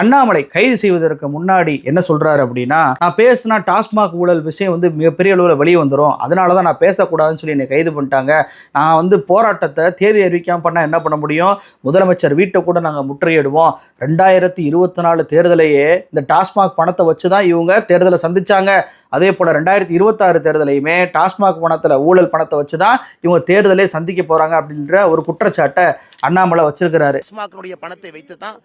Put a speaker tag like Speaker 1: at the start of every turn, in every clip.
Speaker 1: அண்ணாமலை கைது செய்வதற்கு முன்னாடி என்ன சொல்றாரு அப்படின்னா நான் பேசினா டாஸ்மாக் ஊழல் விஷயம் வந்து மிகப்பெரிய அளவில் வெளியே வந்துடும் அதனால தான் நான் பேசக்கூடாதுன்னு சொல்லி என்னை கைது பண்ணிட்டாங்க. நான் வந்து போராட்டத்தை தேதி அறிவிக்காம பண்ணால் என்ன பண்ண முடியும்? முதலமைச்சர் வீட்டை கூட நாங்கள் முற்றுகையிடுவோம். ரெண்டாயிரத்தி இருபத்தி நாலு தேர்தலையே இந்த டாஸ்மாக் பணத்தை வச்சு தான் இவங்க தேர்தலை சந்திச்சாங்க. அதே போல் ரெண்டாயிரத்தி இருபத்தாறு தேர்தலையுமே டாஸ்மாக் பணத்தில் ஊழல் பணத்தை வச்சு தான் இவங்க தேர்தலே சந்திக்க போகிறாங்க அப்படின்ற ஒரு குற்றச்சாட்டை அண்ணாமலை வச்சிருக்கிறாரு.
Speaker 2: டாஸ்மாகினுடைய பணத்தை வைத்து தான்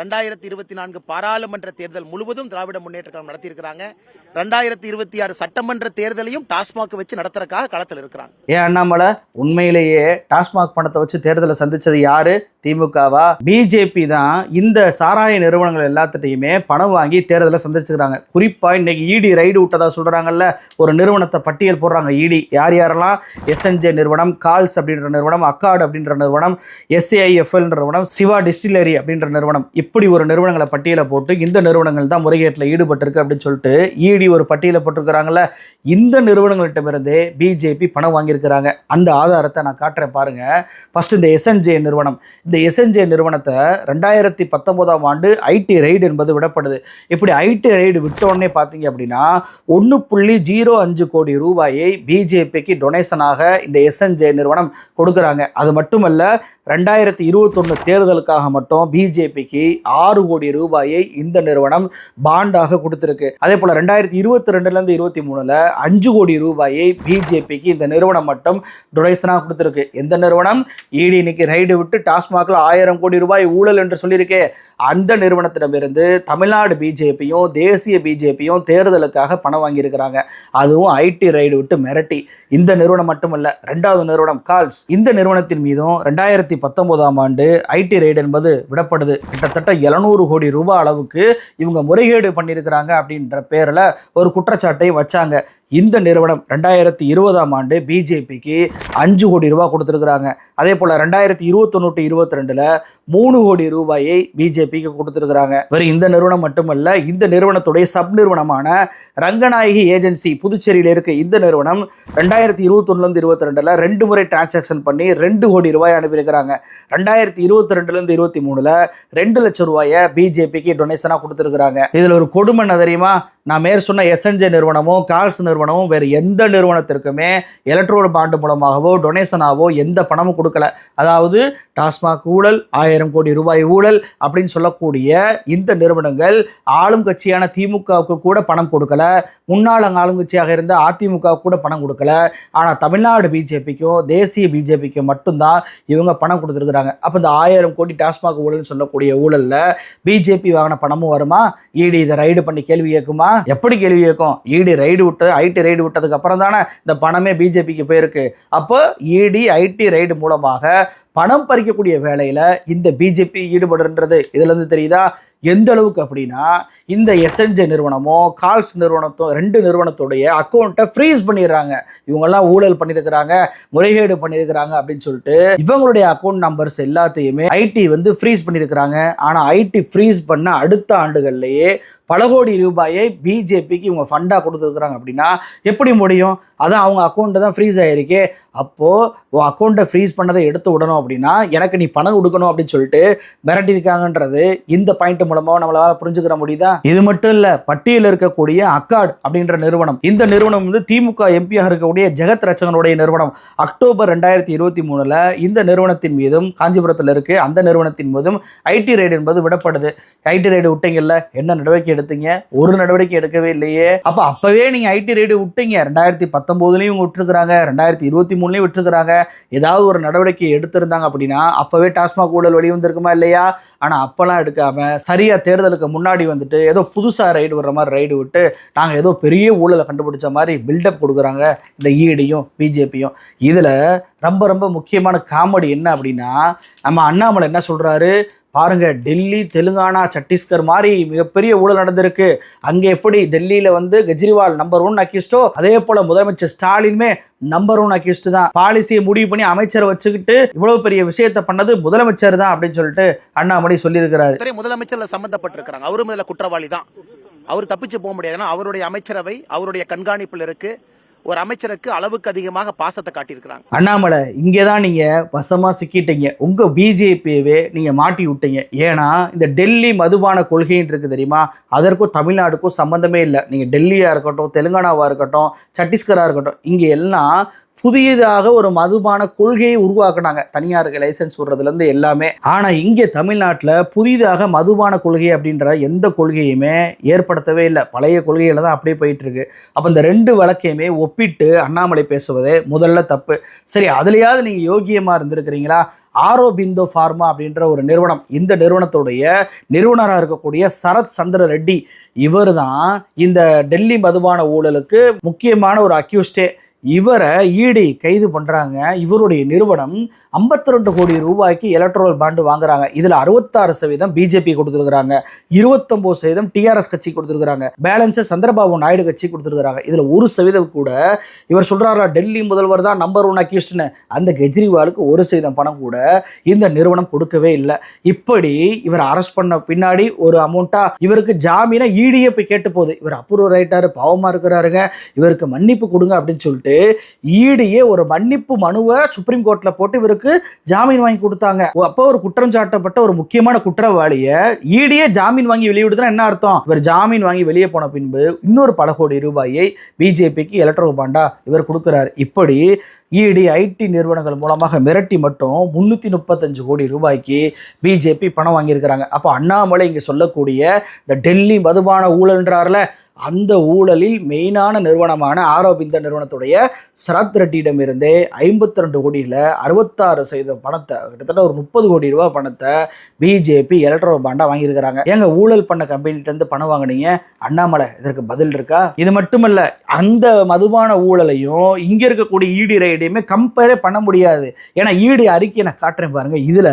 Speaker 2: ரெண்டாயிரத்தி இருபத்தி நான்கு பாராளுமன்ற தேர்தல் முழுவதும் திராவிட முன்னேற்ற கழகம் நடத்தியிருக்கிறாங்க. ரெண்டாயிரத்தி இருபத்தி ஆறு சட்டமன்ற தேர்தலையும் டாஸ்மாக் வச்சு நடத்துறதுக்காக களத்தில் இருக்கிறாங்க.
Speaker 1: ஏன் அண்ணாமலை? உண்மையிலேயே டாஸ்மாக் பணத்தை வச்சு தேர்தலை சந்திச்சது யாரு? திமுகவா? பிஜேபி தான் இந்த சாராய நிறுவனங்கள் எல்லாத்துட்டையுமே பணம் வாங்கி தேர்தலை சந்திச்சுக்கிறாங்க குறிப்பா இன்னைக்கு இடி ரைடு விட்டதா சொல்றாங்கல்ல ஒரு நிறுவனத்தை பட்டியல் போடுறாங்க. இடி யார் யாரெல்லாம்? எஸ்என்ஜே நிறுவனம் கால்ஸ் அப்படின்ற நிறுவனம் அக்காடு அப்படின்ற நிறுவனம் எஸ்ஏஐஎஃப்எல் நிறுவனம் சிவா டிஸ்டிலரி அப்படின்ற நிறுவனம் இப்படி ஒரு நிறுவனங்களை பட்டியலை போட்டு இந்த நிறுவனங்கள் தான் முறைகேட்டில் ஈடுபட்டிருக்கு அப்படின்னு சொல்லிட்டு இடி ஒரு பட்டியலை போட்டிருக்கிறாங்கல்ல இந்த நிறுவனங்கள்கிட்டமிருந்தே பிஜேபி பணம் வாங்கியிருக்கிறாங்க. அந்த ஆதாரத்தை நான் காட்டுறேன் பாருங்க. ஃபர்ஸ்ட் இந்த எஸ்என்ஜே நிறுவனம். இந்த எஸ்என்ஜே நிறுவனத்தை ரெண்டாயிரத்தி பத்தொன்பதாம் ஆண்டு ஐடி ரைடு என்பது விடப்படுது. இப்படி ஐடி ரைடு விட்ட உடனே பார்த்தீங்க அப்படின்னா ஒன்று ஒன்று புள்ளி ஜீரோ அஞ்சு கோடி ரூபாயை பிஜேபிக்கு டொனேஷனாக இந்த எஸ்என்ஜே நிறுவனம் கொடுக்குறாங்க. அது மட்டுமல்ல ரெண்டாயிரத்தி இருபத்தொன்று தேர்தலுக்காக மட்டும் பிஜேபிக்கு ஆறு கோடி ரூபாயை இந்த நிறுவனம் பாண்டாக கொடுத்துருக்கு. அதே போல் ரெண்டாயிரத்தி இருபத்தி ரெண்டுலேருந்து இருபத்தி மூணில் அஞ்சு கோடி ரூபாயை பிஜேபிக்கு இந்த நிறுவனம் மட்டும் டொனேஷனாக கொடுத்துருக்கு. எந்த நிறுவனம்? இடி இன்னைக்கு ரைடு விட்டு டாஸ்மாகில் ஆயிரம் கோடி ரூபாய் ஊழல் என்று சொல்லியிருக்கே. அந்த நிறுவனத்திடமிருந்து தமிழ்நாடு பிஜேபியும் தேசிய பிஜேபியும் தேர்தலுக்காக பணம் வாங்கியிருக்கிறாங்க. அதுவும் ஐடி ரைடு விட்டு மிரட்டி. இந்த நிறுவனம் மட்டுமல்ல ரெண்டாவது நிறுவனம் கால்ஸ் இந்த நிறுவனத்தின் மீதும் ரெண்டாயிரத்தி பத்தொன்பதாம் ஆண்டு ஐடி ரைடு என்பது விடப்படுது. கிட்டத்தட்ட எழுநூறு கோடி ரூபாய் அளவுக்கு இவங்க முறைகேடு பண்ணியிருக்கிறாங்க அப்படின்ற பேரில் ஒரு குற்றச்சாட்டை வச்சாங்க. இந்த நிறுவனம் ரெண்டாயிரத்தி இருபதாம் ஆண்டு பிஜேபிக்கு அஞ்சு கோடி ரூபாய் கொடுத்துருக்குறாங்க. அதே போல் ரெண்டாயிரத்தி இருபத்தொன்னு இருபத்தி ரெண்டில் மூணு கோடி ரூபாயை பிஜேபிக்கு கொடுத்துருக்குறாங்க. வெறும் இந்த நிறுவனம் மட்டுமல்ல இந்த நிறுவனத்துடைய சப் நிறுவனமான ரங்கநாயகி ஏஜென்சி புதுச்சேரியில் இருக்க இந்த நிறுவனம் ரெண்டாயிரத்தி இருபத்தொன்னுலேருந்து இருபத்தி ரெண்டில் ரெண்டு முறை டிரான்சாக்ஷன் பண்ணி ரெண்டு கோடி ரூபாய் அனுப்பியிருக்கிறாங்க. ரெண்டாயிரத்தி இருபத்தி ரெண்டுலேருந்து இருபத்தி மூணில் ரெண்டு லட்சம் ரூபாயை பிஜேபிக்கு டொனேஷனாக கொடுத்துருக்குறாங்க. இதில் ஒரு கொடுமை தெரியுமா? நான் மேற் சொன்ன எஸ்என்ஜே நிறுவனமும் கால்ஸ் நிறுவனமும் வேறு எந்த நிறுவனத்திற்குமே எலக்ட்ரோடு பாண்டு மூலமாகவோ டொனேஷனாகவோ எந்த பணமும் கொடுக்கல. அதாவது டாஸ்மாக் ஊழல் ஆயிரம் கோடி ரூபாய் ஊழல் அப்படின்னு சொல்லக்கூடிய இந்த நிறுவனங்கள் ஆளும் கட்சியான திமுகவுக்கு கூட பணம் கொடுக்கல. முன்னாள் ஆளும் கட்சியாக இருந்த அதிமுகவுக்கு கூட பணம் கொடுக்கல. ஆனால் தமிழ்நாடு பிஜேபிக்கும் தேசிய பிஜேபிக்கும் மட்டும்தான் இவங்க பணம் கொடுத்துருக்குறாங்க. அப்போ இந்த ஆயிரம் கோடி டாஸ்மாக் ஊழல்னு சொல்லக்கூடிய ஊழலில் பிஜேபி வாங்கின பணமும் வருமா? ஈடி இதை ரைடு பண்ணி கேள்வி கேட்குமா? எப்படி கேள்வி கேட்கும்? இடி ரைடு விட்டு ஐடி ரைடு விட்டதுக்கு அப்புறம் தானே இந்த பணமே பிஜேபிக்கு போயிருக்கு. அப்போ இடி ஐடி ரைடு மூலமாக பணம் பறிக்கக்கூடிய வேலையில் இந்த பிஜேபி ஈடுபடுன்றது இதுல இருந்து தெரியுதா? எந்த அளவுக்கு அப்படின்னா இந்த எஸ்என்ஜே நிறுவனமோ கால்ஸ் நிறுவனத்தோ ரெண்டு நிறுவனத்துடைய அக்கௌண்ட்டை ஃப்ரீஸ் பண்ணிடுறாங்க. இவங்கெல்லாம் ஊழல் பண்ணியிருக்கிறாங்க முறைகேடு பண்ணியிருக்கிறாங்க அப்படின்னு சொல்லிட்டு இவங்களுடைய அக்கௌண்ட் நம்பர்ஸ் எல்லாத்தையுமே ஐடி வந்து ஃப்ரீஸ் பண்ணியிருக்கிறாங்க ஆனால் ஐடி ஃப்ரீஸ் பண்ண அடுத்த ஆண்டுகள்லேயே பல கோடி ரூபாயை பிஜேபிக்கு இவங்க ஃபண்டாக கொடுத்துருக்குறாங்க அப்படின்னா எப்படி முடியும்? அதான் அவங்க அக்கௌண்ட்டு தான் ஃப்ரீஸ் ஆகிருக்கே அப்போது உன் அக்கௌண்ட்டை ஃப்ரீஸ் பண்ணதை எடுத்து விடணும் அப்படின்னா எனக்கு நீ பணம் கொடுக்கணும் அப்படின்னு சொல்லிட்டு மிரட்டியிருக்காங்கன்றது இந்த பாயிண்ட் மூலமாக நம்மளால் புரிஞ்சுக்கிற முடியுதா? இது மட்டும் இல்லை பட்டியலில் இருக்கக்கூடிய அக்காட் அப்படின்ற நிறுவனம். இந்த நிறுவனம் வந்து திமுக எம்பியாக இருக்கக்கூடிய ஜெகத் ரச்சகனுடைய நிறுவனம். அக்டோபர் ரெண்டாயிரத்தி இருபத்தி மூணில் இந்த நிறுவனத்தின் மீதும் காஞ்சிபுரத்தில் இருக்கு அந்த நிறுவனத்தின் மீதும் ஐடி ரைடு என்பது விடப்படுது. ஐடி ரைடு விட்டீங்கல்ல என்ன நடவடிக்கை எடுத்தீங்க? ஒரு நடவடிக்கை எடுக்கவே இல்லையே. அப்போ அப்பவே நீங்க ஐடி ரைடு விட்டீங்க. ரெண்டாயிரத்தி பத்தொன்பதுலயும் இவங்க ரெண்டாயிரத்தி இருபத்தி மூணுலயும் விட்டுருக்காங்க ஏதாவது ஒரு நடவடிக்கை எடுத்திருந்தாங்க அப்படின்னா அப்பவே டாஸ்மாக் ஊழல் வெளிவந்திருக்குமா இல்லையா? ஆனா அப்பெல்லாம் எடுக்காம சரியா தேர்தலுக்கு முன்னாடி வந்துட்டு ஏதோ புதுசாக ரைடு விடுற மாதிரி ரைடு விட்டு நாங்கள் ஏதோ பெரிய ஊழலை கண்டுபிடிச்ச மாதிரி பில்டப் கொடுக்குறாங்க இந்த ஈடியும் பிஜேபியும் இதில் ரொம்ப ரொம்ப முக்கியமான காமெடி என்ன அப்படின்னா நம்ம அண்ணாமலை என்ன சொல்கிறாரு பாருங்க டெல்லி தெலுங்கானா சத்தீஸ்கர் மாதிரி மிகப்பெரிய ஊழல் நடந்திருக்கு. அங்கே எப்படி டெல்லியில வந்து கெஜ்ரிவால் நம்பர் ஒன் அக்கிஸ்டோ அதே போல முதலமைச்சர் ஸ்டாலினுமே நம்பர் ஒன் அக்கிஸ்ட் தான். பாலிசியை முடிவு பண்ணி அமைச்சரை வச்சுக்கிட்டு இவ்வளவு பெரிய விஷயத்த பண்ணது முதலமைச்சர் தான் அப்படின்னு சொல்லிட்டு அண்ணாமலை சொல்லியிருக்கிறாரு.
Speaker 2: முதலமைச்சர்ல சம்பந்தப்பட்டிருக்கிறாங்க அவரும் இதில் குற்றவாளி தான். அவர் தப்பிச்சு போக முடியாது ஏன்னா அவருடைய அமைச்சரவை அவருடைய கண்காணிப்பில் இருக்குது ஒரு அமைச்சருக்கு அளவுக்கு அதிகமாக பாசத்தை காட்டியிருக்கிறாங்க.
Speaker 1: அண்ணாமலை இங்கே தான் நீங்கள் வசமாக சிக்கிட்டீங்க உங்கள் பிஜேபியவே நீங்கள் மாட்டி விட்டீங்க. ஏன்னா இந்த டெல்லி மதுபான கொள்கைன்னு இருக்குது தெரியுமா? அதற்கும் தமிழ்நாடுக்கும் சம்மந்தமே இல்லை. நீங்கள் டெல்லியாக இருக்கட்டும் தெலுங்கானாவாக இருக்கட்டும் சத்தீஸ்கராக இருக்கட்டும் இங்கே எல்லாம் புதியதாக ஒரு மதுபான கொள்கையை உருவாக்குனாங்க. தனியாருக்கு லைசன்ஸ் விடுறதுலேருந்து எல்லாமே. ஆனால் இங்கே தமிழ்நாட்டில் புதிதாக மதுபான கொள்கை அப்படின்ற எந்த கொள்கையுமே ஏற்படுத்தவே இல்லை. பழைய கொள்கையில் தான் அப்படியே போயிட்டுருக்கு. அப்போ இந்த ரெண்டு வழக்கையுமே ஒப்பிட்டு அண்ணாமலை பேசுவதே முதல்ல தப்பு. சரி அதுலையாவது நீங்கள் யோகியமாக இருந்திருக்கிறீங்களா? ஆரோபிந்தோ ஃபார்மா அப்படின்ற ஒரு நிறுவனம். இந்த நிறுவனத்துடைய நிறுவனராக இருக்கக்கூடிய சரத் சந்திர ரெட்டி இவர் தான் இந்த டெல்லி மதுபான ஊழலுக்கு முக்கியமான ஒரு அக்யூஸ்டே இவரை ஈடி கைது பண்ணுறாங்க இவருடைய நிறுவனம் 52 கோடி ரூபாய்க்கு எலக்ட்ரல் பாண்டு வாங்குறாங்க. இதில் அறுபத்தாறு சதவீதம் பிஜேபி கொடுத்துருக்குறாங்க. இருபத்தொம்போது சதவீதம் டிஆர்எஸ் கட்சி கொடுத்துருக்குறாங்க. பேலன்ஸை சந்திரபாபு நாயுடு கட்சி கொடுத்துருக்குறாங்க. இதில் ஒரு சதவீதம் கூட இவர் சொல்கிறாரா டெல்லி முதல்வர் தான் நம்பர் ஒன் அக்யூஸ்ட்னு அந்த கெஜ்ரிவாலுக்கு ஒரு சதவீதம் பணம் கூட இந்த நிறுவனம் கொடுக்கவே இல்லை. இப்படி இவர் அரெஸ்ட் பண்ண பின்னாடி ஒரு அமௌண்ட்டாக இவருக்கு ஜாமீனாக ஈடியே போய் கேட்டு போகுது. இவர் அப்ரூவ் ஆயிட்டாரு பாவமாக இருக்கிறாருங்க. இவருக்கு மன்னிப்பு கொடுங்க அப்படின்னு சொல்லிட்டு ஈடியே ஒரு மன்னிப்பு மனுவை சுப்ரீம் கோர்ட்ல போட்டு இவருக்கு ஜாமீன் வாங்கி கொடுத்தாங்க. அப்போ ஒரு குற்றம் சாட்டப்பட்ட ஒரு முக்கியமான குற்றவாளியை ஈடியே ஜாமீன் வாங்கி வெளியிடுதுன்னா என்ன அர்த்தம்? இவர் ஜாமீன் வாங்கி வெளியே போன பின்பு இன்னொரு பல கோடி ரூபாயை பிஜேபிக்கு எலக்ட்ரோ பாண்டா இவர் கொடுக்குறாரு. இப்படி இடி ஐடி நிறுவனங்கள் மூலமாக மிரட்டி மட்டும் முந்நூற்றி முப்பத்தஞ்சு கோடி ரூபாய்க்கு பிஜேபி பணம் வாங்கியிருக்கிறாங்க. அப்போ அண்ணாமலை இங்கே சொல்லக்கூடிய இந்த டெல்லி மதுபான ஊழல்ன்றார்ல அந்த ஊழலில் மெயினான நிறுவனமான ஆரோபிந்த நிறுவனத்துடைய சரத் ரெட்டியிடமிருந்தே ஐம்பத்தி ரெண்டு கோடியில் அறுபத்தாறு சதவீத பணத்தை கிட்டத்தட்ட ஒரு முப்பது கோடி ரூபாய் பணத்தை பிஜேபி எலக்ட்ரோ பாண்டா வாங்கியிருக்கிறாங்க. ஏங்க ஊழல் பண்ண கம்பெனிகிட்டருந்து பணம் வாங்குனீங்க? அண்ணாமலை இதற்கு பதில் இருக்கா? இது மட்டுமல்ல அந்த மதுபான ஊழலையும் இங்கே இருக்கக்கூடிய ஈடி ரைடையுமே கம்பேரே பண்ண முடியாது. ஏன்னா ஈடி அறிக்கையை நான் காட்டுறேன் பாருங்கள் இதில்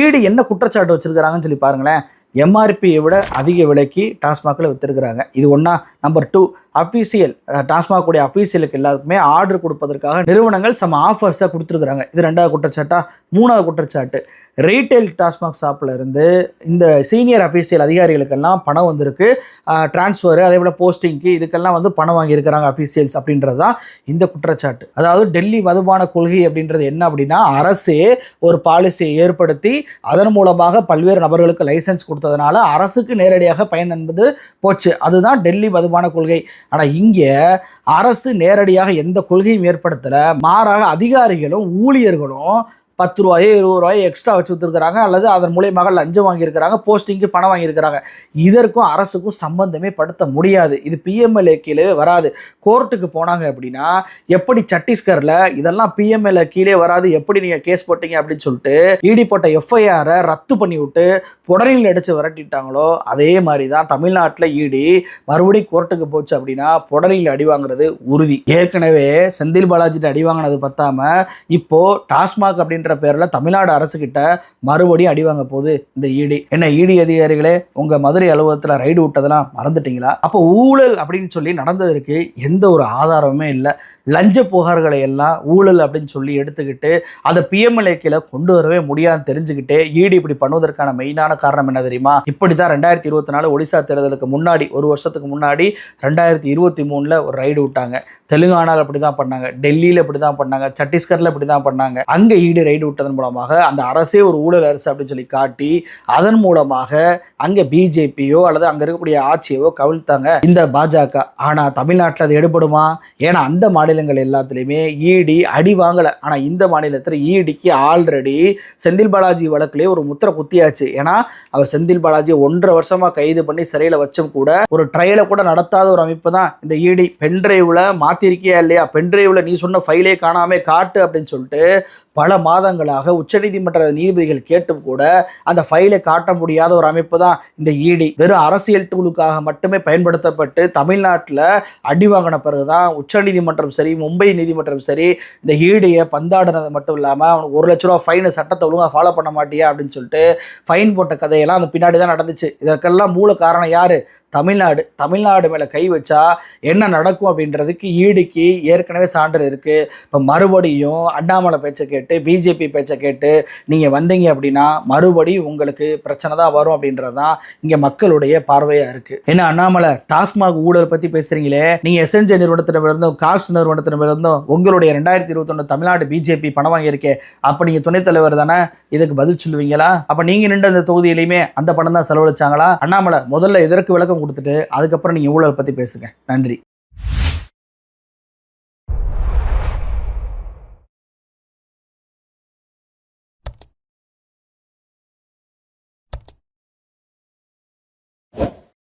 Speaker 1: ஈடி என்ன குற்றச்சாட்டு வச்சிருக்கிறாங்கன்னு சொல்லி பாருங்களேன். எம்ஆர்பியை விட அதிக விலைக்கு டாஸ்மாகில் விற்றுருக்குறாங்க இது ஒன்றா நம்பர் டூ அஃபீஷியல் டாஸ்மாக் உடைய அஃபீஷியலுக்கு எல்லாருக்குமே ஆர்டர் கொடுப்பதற்காக நிறுவனங்கள் சம ஆஃபர்ஸாக கொடுத்துருக்குறாங்க. இது ரெண்டாவது குற்றச்சாட்டா? மூணாவது குற்றச்சாட்டு. ரீட்டைல் டாஸ்மாக் ஷாப்பில் இருந்து இந்த சீனியர் அஃபீஷியல் அதிகாரிகளுக்கெல்லாம் பணம் வந்திருக்கு. டிரான்ஸ்ஃபர் அதே போல் போஸ்டிங்க்கு இதுக்கெல்லாம் வந்து பணம் வாங்கியிருக்கிறாங்க அஃபீஷியல்ஸ் அப்படின்றது தான் இந்த குற்றச்சாட்டு. அதாவது டெல்லி மதுபான கொள்கை அப்படின்றது என்ன அப்படின்னா அரசே ஒரு பாலிசியை ஏற்படுத்தி அதன் மூலமாக பல்வேறு நபர்களுக்கு லைசன்ஸ் கொடுத்ததுனால அரசுக்கு நேரடியாக பயன் என்பது போச்சு. அதுதான் டெல்லி மதுபான கொள்கை. ஆனால் இங்கே அரசு நேரடியாக எந்த கொள்கையும் ஏற்படுத்தலை. மாறாக அதிகாரிகளும் ஊழியர்களும் பத்து ரூபாயோ இருபது ரூபாயோ எக்ஸ்ட்ரா வச்சு வித்துருக்காங்க அல்லது அதன் மூலியமாக லஞ்சம் வாங்கியிருக்கிறாங்க போஸ்டிங்க்கு பணம் வாங்கியிருக்கிறாங்க. இதற்கும் அரசுக்கும் சம்பந்தமே படுத்த முடியாது. இது பிஎம்எல்ஏ கீழே வராது. கோர்ட்டுக்கு போனாங்க அப்படின்னா எப்படி சத்தீஸ்கரில் இதெல்லாம் பிஎம்எல்ஏ கீழே வராது எப்படி நீங்கள் கேஸ் போட்டீங்க அப்படின்னு சொல்லிட்டு இடி போட்ட எஃப்ஐஆரை ரத்து பண்ணி விட்டு புடரில் அடித்து விரட்டிட்டாங்களோ அதே மாதிரி தான் தமிழ்நாட்டில் இடி மறுபடியும் கோர்ட்டுக்கு போச்சு அப்படின்னா புடரில் அடி வாங்குறது உறுதி. ஏற்கனவே செந்தில் பாலாஜிட்ட அடி வாங்கினது பத்தாம இப்போ டாஸ்மாக் அப்படின்ற பேரில் தமிழ்நாடு அரசு கிட்ட மறுபடியும் அடி வாங்க போகுது இந்த இடி. என்ன இடி அதிகாரிகளே உங்கள் மதுரை அலுவலகத்தில் ரைடு விட்டதெல்லாம் மறந்துட்டீங்களா? அப்போ ஊழல் அப்படின்னு சொல்லி நடந்ததற்கு எந்த ஒரு ஆதாரமுமே இல்லை. லஞ்ச புகார்களை எல்லாம் ஊழல் அப்படின்னு சொல்லி எடுத்துக்கிட்டு அதை பிஎம்எல்ஏ கீழே கொண்டு வரவே முடியாதுன்னு தெரிஞ்சுக்கிட்டு ஈடி இப்படி பண்ணுவதற்கான மெயினான காரணம் என்ன தெரியுமா? இப்படி தான் ரெண்டாயிரத்தி இருபத்தி நாலு ஒடிசா தேர்தலுக்கு முன்னாடி ஒரு வருஷத்துக்கு முன்னாடி ரெண்டாயிரத்தி இருபத்தி மூணில் ஒரு ரைடு விட்டாங்க. தெலுங்கானாவில் அப்படி தான் பண்ணாங்க. டெல்லியில் இப்படி தான் பண்ணாங்க. சத்தீஸ்கரில் இப்படி தான் பண்ணாங்க. அங்கே ஈடு ரைடு விட்டதன் மூலமாக அந்த அரசே ஒரு ஊழல் அரசு அப்படின்னு சொல்லி காட்டி அதன் மூலமாக அங்கே பிஜேபியோ அல்லது அங்கே இருக்கக்கூடிய ஆட்சியவோ கவிழ்த்தாங்க. இந்த பாஜக. ஆனால் தமிழ்நாட்டில் அது எடுபடுமா? ஏன்னா அந்த மாநிலங்கள் எல்லாத்துலேயுமே இடி அடி வாங்கலை. ஆனால் இந்த மாநிலத்தில் இடிக்கு ஆல்ரெடி செந்தில் பாலாஜி வழக்கிலே ஒரு முத்திரை குத்தியாச்சு. ஏன்னா அவர் செந்தில் பாலாஜி ஒன்றரை வருஷமாக கைது பண்ணி சிறையில் வச்சும் கூட ஒரு ட்ரையலை கூட நடத்தாத ஒரு அமைப்பு தான் இந்த இடி பென்ட்ரைவில் மாற்றிருக்கியா இல்லையா? பென்ட்ரைவில் நீ சொன்ன ஃபைலே காணாமே காட்டு அப்படின்னு சொல்லிட்டு பல மாதங்களாக உச்சநீதிமன்ற நீதிபதிகள் கேட்டும் கூட அந்த ஃபைலை காட்ட முடியாத ஒரு அமைப்பு தான் இந்த இடி வெறும் அரசியல் டூலுக்காக மட்டுமே பயன்படுத்தப்பட்டு தமிழ்நாட்டில் அடி வாங்கின பிறகு தான் உச்சநீதிமன்றம் சரி மும்பை நீதிமன்றம் சரி இந்த e ஈடியை பந்தாடுனது மட்டும் இல்லாமல் அவனுக்கு ஒரு லட்ச ரூபா ஃபைனு சட்டத்தை ஒழுங்காக ஃபாலோ பண்ண மாட்டியா அப்படின்னு சொல்லிட்டு ஃபைன் போட்ட கதையெல்லாம் அந்த பின்னாடி தான் நடந்துச்சு. இதற்கெல்லாம் மூல காரணம் யார்? தமிழ்நாடு. தமிழ்நாடு மேலே கை வச்சா என்ன நடக்கும் அப்படின்றதுக்கு ஈடிக்கு ஏற்கனவே சான்று இருக்குது இப்போ மறுபடியும் அண்ணாமலை பேச்சை கேட்டு கேட்டு பிஜேபி பேச்சை கேட்டு நீங்கள் வந்தீங்க அப்படின்னா மறுபடி உங்களுக்கு பிரச்சனை தான் வரும் அப்படின்றது தான் இங்கே மக்களுடைய பார்வையாக இருக்குது ஏன்னா அண்ணாமலை டாஸ்மாக் ஊழல் பற்றி பேசுகிறீங்களே நீங்கள் எஸ்என்ஜி நிறுவனத்திடமிருந்தும் கால்ஸ் நிறுவனத்திடமிருந்தும் உங்களுடைய ரெண்டாயிரத்தி இருபத்தொன்று தமிழ்நாடு பிஜேபி பணம் வாங்கியிருக்கே அப்போ நீங்கள் துணைத் தலைவர் தானே இதுக்கு பதில் சொல்லுவீங்களா? அப்போ நீங்கள் நின்று அந்த தொகுதியிலையுமே அந்த பணம் தான் செலவழிச்சாங்களா? அண்ணாமலை முதல்ல இதற்கு விளக்கம் கொடுத்துட்டு அதுக்கப்புறம் நீங்கள் ஊழல் பற்றி பேசுங்க. நன்றி.